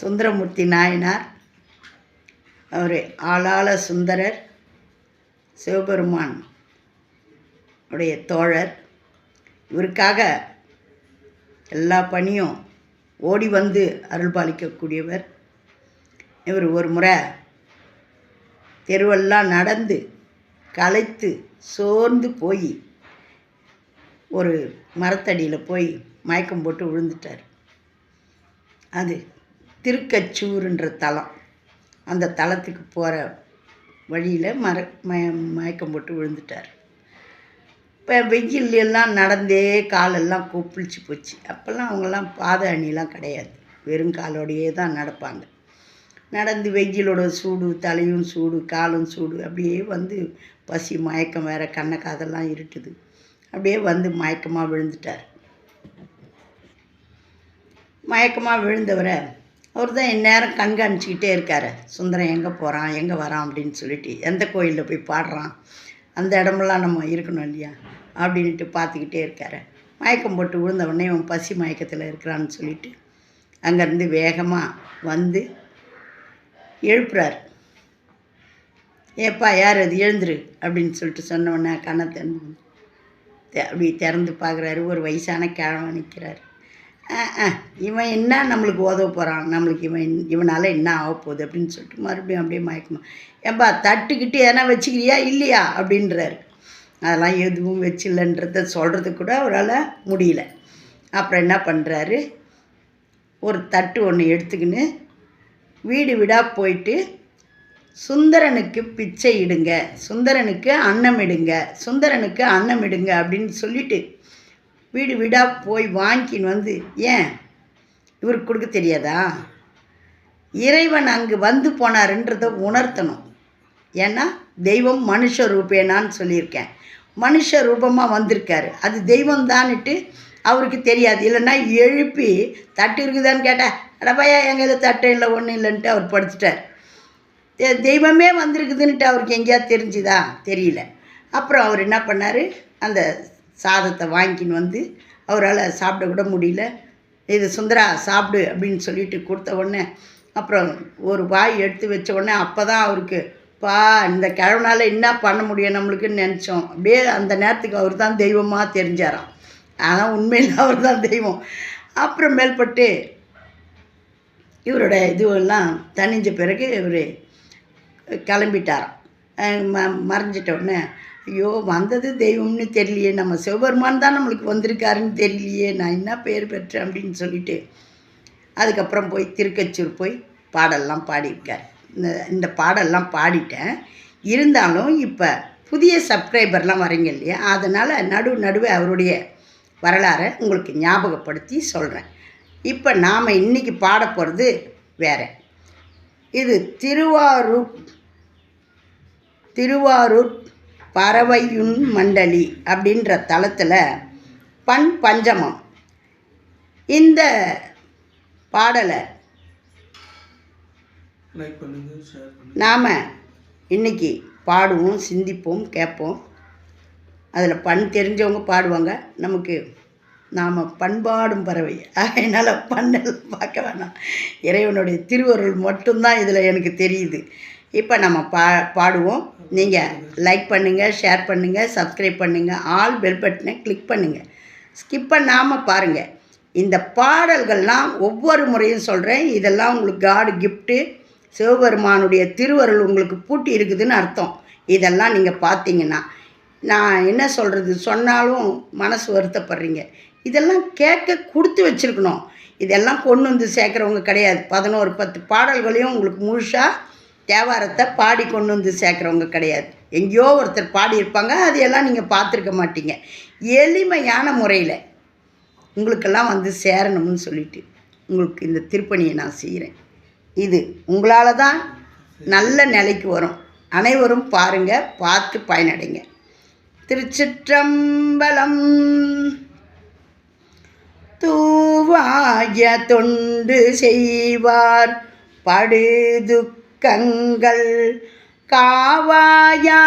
சுந்தரமூர்த்தி நாயனார் அவர் ஆளாள சுந்தரர் சிவபெருமான் உடைய தோழர். இவருக்காக எல்லா பணியும் ஓடி வந்து அருள்பாலிக்கக்கூடியவர் இவர் ஒரு முறை தெருவெல்லாம் நடந்து களைத்து சோர்ந்து போய் ஒரு மரத்தடியில் போய் மயக்கம் போட்டு விழுந்துட்டார். அது திருக்கச்சூருன்ற தலம். அந்த தலத்துக்கு போகிற வழியில் மர மய மயக்கம் போட்டு விழுந்துட்டார். இப்போ வெயில் எல்லாம் நடந்தே காலெல்லாம் கொப்பிளிச்சு போச்சு. அப்போல்லாம் அவங்கெல்லாம் பாத அணிலாம் கிடையாது. வெறும் காலோடையே தான் நடப்பாங்க. நடந்து வெயிலோட சூடு தலையும் சூடு காலும் சூடு அப்படியே வந்து பசி மயக்கம் வேற கண்ணை காதெல்லாம் இருட்டுது. அப்படியே வந்து மயக்கமாக விழுந்துட்டார். மயக்கமாக விழுந்தவரை அவர் தான் இந்நேரம் கண்காணிச்சிக்கிட்டே இருக்கார். சுந்தரம் எங்கே போகிறான் எங்கே வரான்? அப்படின்னு சொல்லிட்டு எந்த கோயிலில் போய் பாடுறான்? அந்த இடமெல்லாம் நம்ம இருக்கணும் இல்லையா? அப்படின்ட்டு பார்த்துக்கிட்டே இருக்கார். மயக்கம் போட்டு விழுந்த உடனே பசி மயக்கத்தில் இருக்கிறான்னு சொல்லிட்டு அங்கேருந்து வேகமாக வந்து எழுப்புறார். ஏப்பா யார் அது? எழுந்துரு அப்படின்னு சொல்லிட்டு சொன்னவொன்னே கண்ணை திறந்து அப்படி திறந்து பார்க்குறாரு. ஒரு வயசான கிழவன் நிற்கிறாரு இவன் என்ன நம்மளுக்கு உதவ போகிறான் நம்மளுக்கு இவன் இவனால் என்ன ஆக போகுது அப்படின்னு சொல்லிட்டு மறுபடியும் அப்படியே மயக்கமா ஏன்பா தட்டுக்கிட்டு எதனா வச்சுக்கிறியா? இல்லையா? அப்படின்றாரு. அதெல்லாம் எதுவும் வச்சில்லைன்றத சொல்கிறது கூட அவரால் முடியல. அப்புறம் என்ன பண்ணுறாரு ஒரு தட்டு ஒன்று எடுத்துக்கின்னு வீடு வீடாக போயிட்டு சுந்தரனுக்கு பிச்சை இடுங்க. சுந்தரனுக்கு அன்னம் இடுங்க. சுந்தரனுக்கு அன்னம் இடுங்க. அப்படின்னு சொல்லிட்டு வீடு வீடாக போய் வாங்கின்னு வந்து ஏன்? இவருக்கு கொடுக்க தெரியாதா? இறைவன் அங்கு வந்து போனாருன்றதை உணர்த்தணும். ஏன்னா தெய்வம் மனுஷ ரூபேனான்னு சொல்லியிருக்கேன். மனுஷ ரூபமாக வந்திருக்காரு. அது தெய்வம் தான்ட்டு அவருக்கு தெரியாது. இல்லைன்னா எழுப்பி தட்டு இருக்குதான்னு கேட்டால் அடப்பையா எங்கள் இது தட்டு இல்லை ஒன்றும் இல்லைன்ட்டு அவர் படுத்துட்டார். தெய்வமே வந்திருக்குதுன்ட்டு அவருக்கு எங்கேயாவது தெரிஞ்சுதா? தெரியல. அப்புறம் அவர் என்ன பண்ணார்? அந்த சாதத்தை வாங்கின்னு வந்து அவரால் சாப்பிட கூட முடியல. இது சுந்தரா சாப்பிடு அப்படின்னு சொல்லிட்டு கொடுத்த உடனே அப்புறம் ஒரு வாய் எடுத்து வச்ச உடனே அப்போ தான் அவருக்கு பா இந்த கிழவனால் என்ன பண்ண முடியும் நம்மளுக்குன்னு நினச்சோம். அப்படியே அந்த நேரத்துக்கு அவர் தான் தெய்வமாக தெரிஞ்சாராம். ஆனால் உண்மையில் அவர் தான் தெய்வம். அப்புறம் மேல்பட்டு இவரோட இதுவெல்லாம் தணிஞ்ச பிறகு இவர் கிளம்பிட்டாராம். ம மறைஞ்சிட்ட உடனே ஐயோ வந்தது தெய்வம்னு தெரியலையே. நம்ம சிவபெருமான் தான் நம்மளுக்கு வந்திருக்காருன்னு தெரியலையே. நான் என்ன பேர் பெற்றேன் அப்படின்னு சொல்லிட்டு அதுக்கப்புறம் போய் திருக்கச்சூர் போய் பாடல்லாம் பாடியிருக்கார். இந்த இந்த பாடல்லாம் பாடிட்டேன். இருந்தாலும் இப்போ புதிய சப்ஸ்கிரைபர்லாம் வரீங்க இல்லையா? அதனால் நடு நடுவே அவருடைய வரலாறை உங்களுக்கு ஞாபகப்படுத்தி சொல்கிறேன் இப்போ நாம் இன்றைக்கி பாட போகிறது வேற. இது திருவாரூர் திருவாரூர் பறவையுன் மண்டலி அப்படின்ற தளத்தில் பண் பஞ்சமம். இந்த பாடலை நாம் இன்னைக்கு பாடுவோம் சிந்திப்போம் கேட்போம். அதில் பண் தெரிஞ்சவங்க பாடுவாங்க. நமக்கு நாம் பண்பாடும் பறவை. அதனால் பண்ணெல்லாம் பார்க்க வேணாம். இறைவனுடைய திருவருள் மட்டும்தான் இதில் எனக்கு தெரியுது. இப்போ நம்ம பா பாடுவோம். நீங்கள் லைக் பண்ணுங்கள் ஷேர் பண்ணுங்கள் சப்ஸ்கிரைப் பண்ணுங்கள் ஆல் பெல் பட்டனை கிளிக் பண்ணுங்கள் ஸ்கிப் பண்ணாமல் பாருங்கள் இந்த பாடல்கள்லாம் ஒவ்வொரு முறையும் சொல்கிறேன் இதெல்லாம் உங்களுக்கு காடு கிஃப்ட்டு சிவபெருமானுடைய திருவருள் உங்களுக்கு பூட்டி இருக்குதுன்னு அர்த்தம். இதெல்லாம் நீங்கள் பார்த்தீங்கன்னா நான் என்ன சொல்கிறது சொன்னாலும் மனசு வருத்தப்படுறீங்க. இதெல்லாம் கேட்க கொடுத்து வச்சுருக்கணும். இதெல்லாம் கொண்டு வந்து சேர்க்குறவங்க கிடையாது. பதினோரு பத்து பாடல்களையும் உங்களுக்கு முழுசாக தேவாரத்தை பாடி கொண்டு வந்து சேர்க்குறவங்க கிடையாது. எங்கேயோ ஒருத்தர் பாடியிருப்பாங்க அதையெல்லாம் நீங்கள் பார்த்துருக்க மாட்டீங்க. எளிமையான முறையில் உங்களுக்கெல்லாம் வந்து சேரணும்னு சொல்லிட்டு உங்களுக்கு இந்த திருப்பணியை நான் செய்கிறேன். இது உங்களால் தான் நல்ல நிலைக்கு வரும். அனைவரும் பாருங்கள் பார்த்து பயனடைங்க. திருச்சிற்றம்பலம் தூவாய தொண்டு செய்வார் படுது படுதுக்கங்கள் காவாயா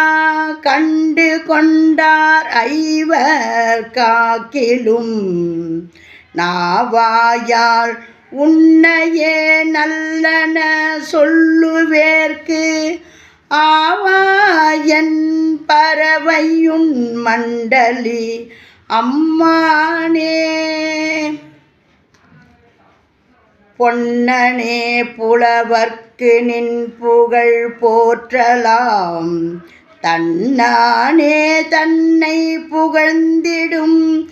கண்டு கொண்டார் ஐவர் காக்கிலும். நாவாயால் உன்னையே நல்லன சொல்லுவேற்கு. ஆவாயன் பறவையுன் மண்டலி அம்மானே. பொன்னனே புலவர் புலவர்க்கு நின் புகழ் போற்றலாம். தன்னானே தன்னை புகழ்ந்திடும்.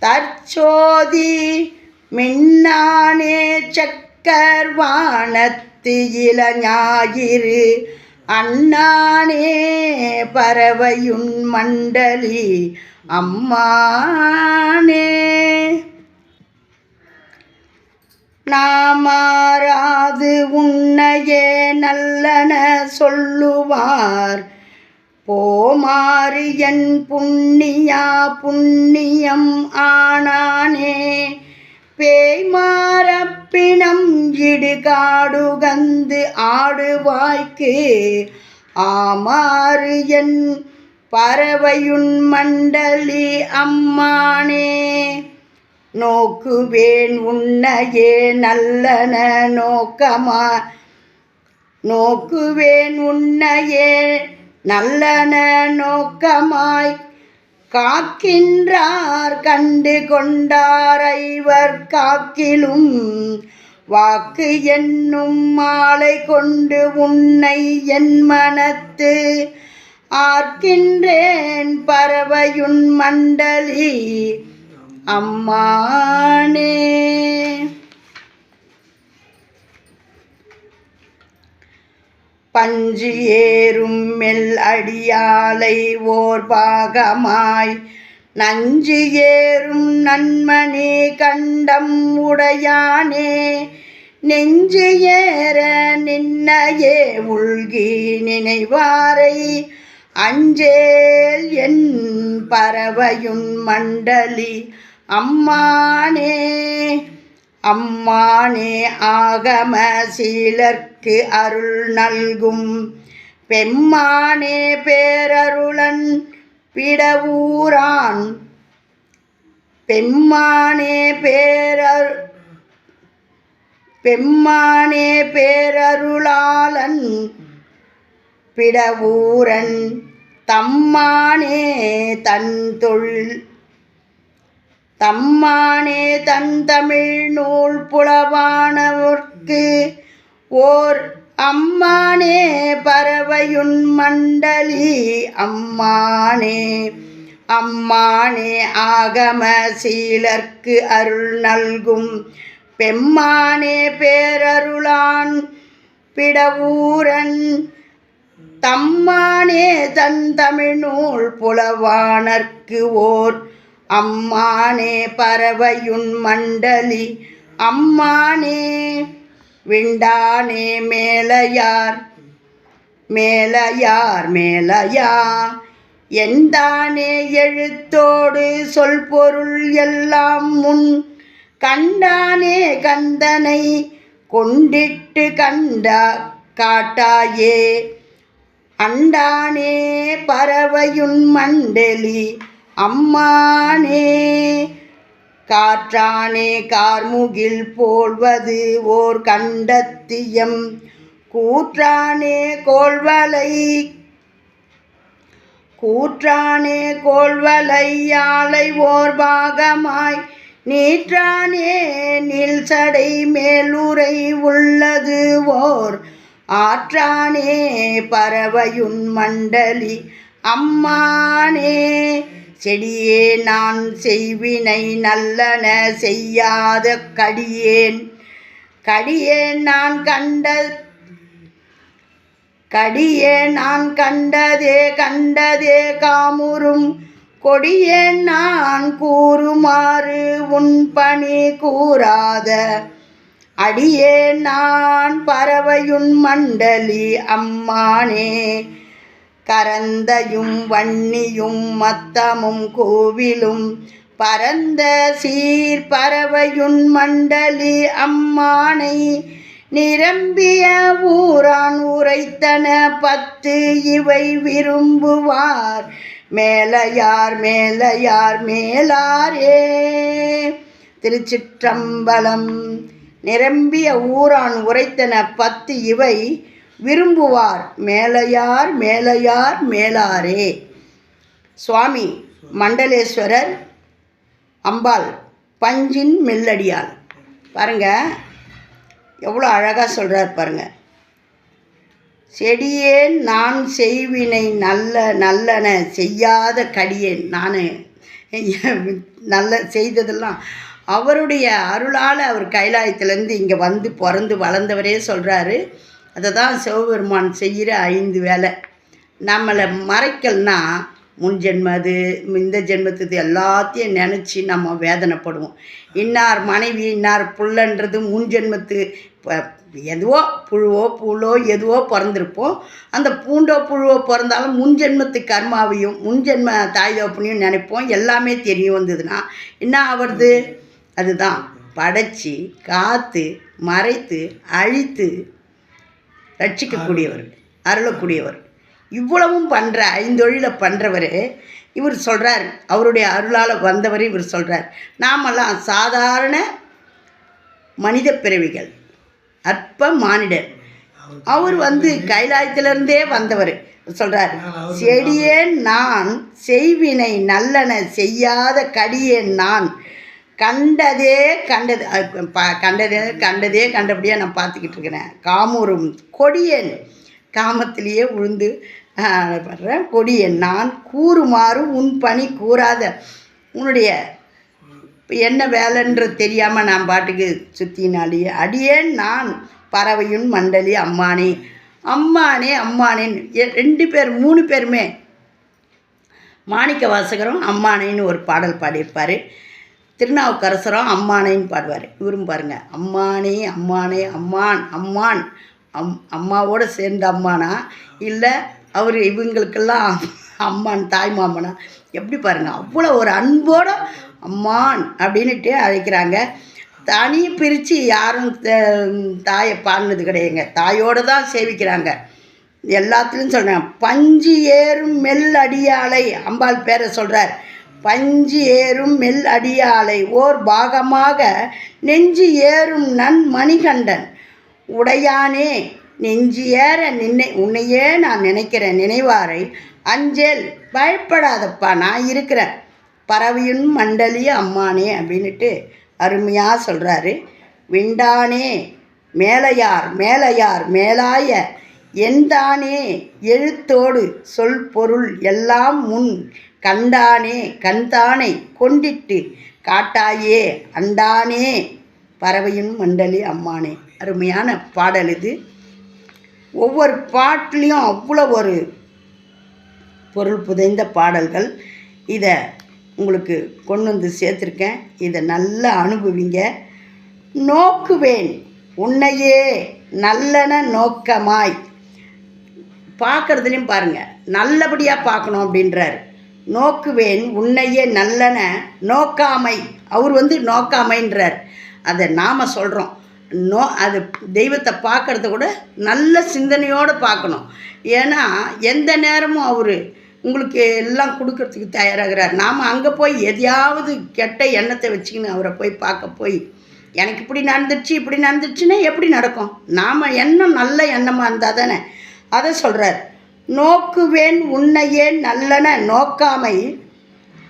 தற்சோதி மின்னானே சக்கர்வானத்து இளஞாயிறு. அண்ணானே பறவையுன் மண்டலி அம்மானே. நாமாராது உன்னையே நல்லன சொல்லுவார். போமாறு என் புண்ணியா புண்ணியம் ஆனானே. பேய்மாரப்பினம் இடுகாடுகந்து ஆடுவாய்க்கு. ஆமாறு என் பறவையுன் மண்டலி அம்மானே. நோக்குவேன் உன்னையே நல்லன நோக்கமா? நோக்குவேன் உன்னையே நல்லன நோக்கமாய். காக்கின்றார் கண்டு கொண்டார் ஐவர் காக்கிலும். வாக்கு என்னும் மாலை கொண்டு உன்னை என் மனத்து ஆர்க்கின்றேன் பறவையுன் மண்டலி. அம்மானே. பஞ்சு ஏறும் மெல் அடியாலை ஓர் பாகமாய். நஞ்சு ஏறும் நன்மனே கண்டம் உடையானே. நெஞ்சு ஏற நின்னையே உள்கி நினைவாரை. அஞ்சேல் என் பறவையுன் மண்டலி அம்மானே அம்மானே ஆகம சீலர்க்கு அருள் நல்கும். பெம்மானே பேரருளன் பிடவூரான். பெம்மானே பேரரு பெம்மானே பேரருளாளன் பிடவூரன். தம்மானே தன் தொழில் தம்மானே தன் தமிழ் நூல் புலவானவர்க்கு ஓர் அம்மானே பறவையுன் மண்டலி அம்மானே அம்மானே ஆகம சீலர்க்கு அருள் நல்கும். பெம்மானே பேரருளான் பிடவூரன் தம்மானே தன் தமிழ்நூல் புலவானர்க்கு ஓர் அம்மானே பறவையுன் மண்டலி அம்மானே விண்டானே மேலையார் மேலையார் மேலையா. எந்தானே எழுத்தோடு சொல் பொருள் எல்லாம் முன் கண்டானே கந்தனை கொண்டிட்டு கண்டா காட்டாயே. அண்டானே பறவையுன் மண்டலி அம்மானே காற்றானே கார்முகில் போல்வது ஓர் கண்டத்தியம். கூற்றானே கோல்வலை கூற்றானே கோல்வலை யாழை ஓர் பாகமாய். நீற்றானே நில் சடை மேலுரை உள்ளது ஓர் ஆற்றானே பறவையுன் மண்டலி. அம்மானே செடியே நான் செய்வினை நல்லன செய்யாத கடியேன். கடியேன் நான் கண்ட கடியே நான் கண்டதே கண்டதே காமுறும். கொடியேன் நான் கூறுமாறு உன் பணி கூறாத. அடியே நான் பறவையுன் மண்டலி அம்மானே. கரந்தையும் வன்னியும் மத்தமும் கோவிலும் பரந்த சீர் பறவையுன் மண்டலி அம்மானை நிரம்பிய ஊரான் உரைத்தன பத்து இவை விரும்புவார். மேலையார் மேலையார் மேலாரே. திருச்சிற்றம்பலம் நிரம்பிய ஊரான் உரைத்தன பத்து இவை விரும்புவார். மேலையார் மேலையார் மேலாரே. சுவாமி மண்டலேஸ்வரர் அம்பாள் பஞ்சின் மெல்லடியாள். பாருங்க எவ்வளோ அழகாக சொல்கிறார் பாருங்க. செடியேன் நான் செய்வினை நல்ல நல்லன செய்யாத கடியேன் நான். நல்ல செய்ததெல்லாம் அவருடைய அருளால் அவர் கைலாயத்திலேருந்து இங்கே வந்து பிறந்து வளர்ந்தவரே சொல்கிறாரு அதை தான் சிவபெருமான் செய்கிற ஐந்து வேலை. நம்மளை மறைக்கல்னா முன் ஜென்ம அது இந்த ஜென்மத்துது எல்லாத்தையும் நினச்சி நம்ம வேதனைப்படுவோம். இன்னார் மனைவி இன்னார் புள்ளன்றது முன் ஜென்மத்து. எதுவோ புழுவோ பூளோ எதுவோ பிறந்திருப்போம். அந்த பூண்டோ புழுவோ பிறந்தாலும் முன் ஜென்மத்து கர்மாவையும் முன்ஜென்ம தாய் தகப்பனையும் நினைப்போம். எல்லாமே தெரியும் வந்ததுன்னா என்ன ஆவறது? அதுதான். படைச்சி காத்து மறைத்து அழித்து ரட்சிக்கக்கூடியவர் அருளக்கூடியவர். இவ்வளவும் பண்ணுற ஐந்தொழிலை பண்ணுறவர் இவர் சொல்கிறார் அவருடைய அருளால் வந்தவர் இவர் சொல்கிறார் நாமெல்லாம் சாதாரண மனித பிறவிகள் அற்ப மானிடர். அவர் வந்து கைலாயத்திலிருந்தே வந்தவர் சொல்கிறார் செடியே நான் செய்வினை நல்லன செய்யாத கடியேன் நான். கண்டதே கண்டது. கண்டதே கண்டதே கண்டபடியாக நான் பார்த்துக்கிட்டு இருக்கிறேன். காமூரும் கொடியேன். காமத்திலேயே உழுந்து படுறேன் கொடியேன். நான் கூறுமாறு உன் பணி கூறாத. உன்னுடைய இப்போ என்ன வேலைன்றது தெரியாமல் நான் பாட்டுக்கு சுற்றினாலேயே அடியேன் நான் பறவையும் மண்டலி அம்மானே. அம்மானே அம்மானேன்னு எ- ரெண்டு பேர் மூணு பேருமே. மாணிக்க வாசகரும் அம்மானேன்னு ஒரு பாடல் பாடியிருப்பார். திருநாவுக்கரசரும் அம்மானேன்னு பாடுவார். இவரும் பாருங்கள் அம்மானே அம்மானே அம்மான் அம்மான். அம் அம்மாவோட சேர்ந்த அம்மானா? இல்லை அவர் இவங்களுக்கெல்லாம் அம்மான் தாய் மாமனா? எப்படி பாருங்கள் அவ்வளோ ஒரு அன்போடு அம்மான் அப்படின்ட்டு அழைக்கிறாங்க. தனி பிரித்து யாரும் த- தாயை பாடினது கிடையாதுங்க தாயோடு தான் சேவிக்கிறாங்க. எல்லாத்துலேயும் சொல்கிறேன் பஞ்சு ஏறும் மெல் அடியாளை அம்பாள் பேரை சொல்கிறார் பஞ்சு ஏறும் மெல் அடியாலை ஓர் பாகமாக நெஞ்சு ஏறும் நன் மணிகண்டன். உடையானே நெஞ்சு ஏற நின்னை உன்னையே நான் நினைக்கிறேன் நினைவாரை. அஞ்சேல் பயப்படாதப்பா நான் இருக்கிறேன். பறவையும் மண்டலி அம்மானே அப்படின்னுட்டு அருமையாக சொல்கிறாரு விண்டானே மேலையார் மேலையார் மேலாய எந்தானே எழுத்தோடு சொல் பொருள் எல்லாம் முன் கண்டானே கண்தானை கொண்டிட்டு காட்டாயே அண்டானே பறவையும் மண்டலி அம்மானே. அருமையான பாடல் இது. ஒவ்வொரு பாட்டிலையும் அவ்வளோ ஒரு பொருள் புதைந்த பாடல்கள். இதை உங்களுக்கு கொண்டு வந்து சேர்த்துருக்கேன். இதை நல்லா அனுபவிங்க. நோக்குவேன் உன்னையே நல்லன நோக்கமாய். பார்க்குறதுலையும் பாருங்கள் நல்லபடியாக பார்க்கணும் அப்படின்றாரு. நோக்குவேன் உன்னையே நல்லன நோக்காமை. அவர் வந்து நோக்காமைன்றார். அதை நாம் சொல்கிறோம் நோ அது தெய்வத்தை பார்க்குறத கூட நல்ல சிந்தனையோடு பார்க்கணும். ஏன்னா எந்த நேரமும் அவர் உங்களுக்கு எல்லாம் கொடுக்கறதுக்கு தயாராகிறார். நாம் அங்கே போய் எதையாவது கெட்ட எண்ணத்தை வச்சுக்கின்னு அவரை போய் பார்க்க போய் எனக்கு இப்படி நடந்துடுச்சு இப்படி நடந்துடுச்சுன்னா எப்படி நடக்கும்? நாம் எண்ணம் நல்ல எண்ணமாக இருந்தால் தானே? அதை சொல்கிறார் நோக்குவேன் உன்னையே நல்லன நோக்காமை.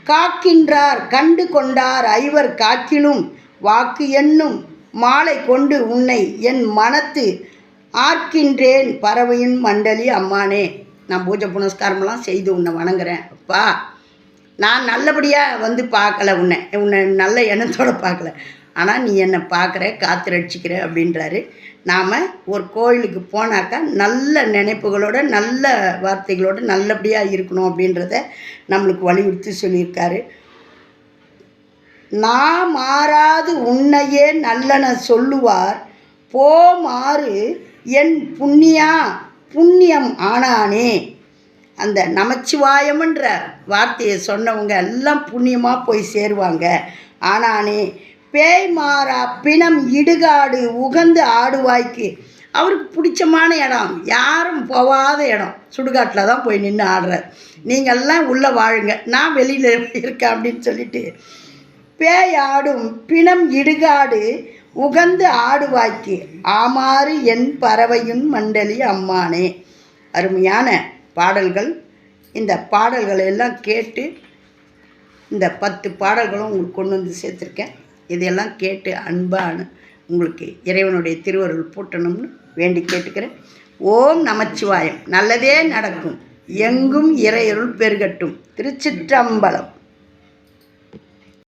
காக்கின்றார் கண்டு கொண்டார் ஐவர் காக்கிலும். வாக்கு என்னும் மாலை கொண்டு உன்னை என் மனத்து ஆர்க்கின்றேன். பறவையின் மண்டலி அம்மானே நான் பூஜை புனஸ்காரமெல்லாம் செய்து உன்னை வணங்குறேன். அப்பா நான் நல்லபடியாக வந்து பார்க்கல உன்னை. உன்னை நல்ல எண்ணத்தோடு பார்க்கல. ஆனால் நீ என்னை பார்க்குற காத்து ரட்சிக்கிற அப்படின்றாரு. நாம் ஒரு கோயிலுக்கு போனாக்கா நல்ல நினைப்புகளோட நல்ல வார்த்தைகளோட நல்லபடியாக இருக்கணும் அப்படின்றத நம்மளுக்கு வலியுறுத்தி சொல்லியிருக்காரு. நான் மாறாது உன்னையே நல்லன சொல்லுவார். போ மாறு என் புண்ணியா புண்ணியம் ஆனானே. அந்த நமச்சிவாயம்ன்ற வார்த்தையை சொன்னவங்க எல்லாம் புண்ணியமாக போய் சேருவாங்க. ஆனானே பேய் மாறா பிணம் இடுகாடு உகந்து ஆடுவாய்க்கு. அவருக்கு பிடிச்சமான இடம். யாரும் போகாத இடம். சுடுகாட்டில் தான் போய் நின்று ஆடுறார். நீங்கள்லாம் உள்ளே வாழுங்க. நான் வெளியில் இருக்கேன் அப்படின்னு சொல்லிட்டு பேய் ஆடும் பிணம் இடுகாடு உகந்து ஆடுவாய்க்கு. ஆமாறு என் பறவையும் மண்டலி அம்மானே. அருமையான பாடல்கள். இந்த பாடல்களை எல்லாம் கேட்டு இந்த பத்து பாடல்களும் உங்களுக்கு கொண்டு வந்து சேர்த்துருக்கேன். இதையெல்லாம் கேட்டு அன்பான உங்களுக்கு இறைவனுடைய திருவருள் பூட்டணும்னு வேண்டி கேட்டுக்கிறேன். ஓம் நமச்சிவாயம். நல்லதே நடக்கும். எங்கும் இறையருள் பெருகட்டும். திருச்சிற்றம்பலம்.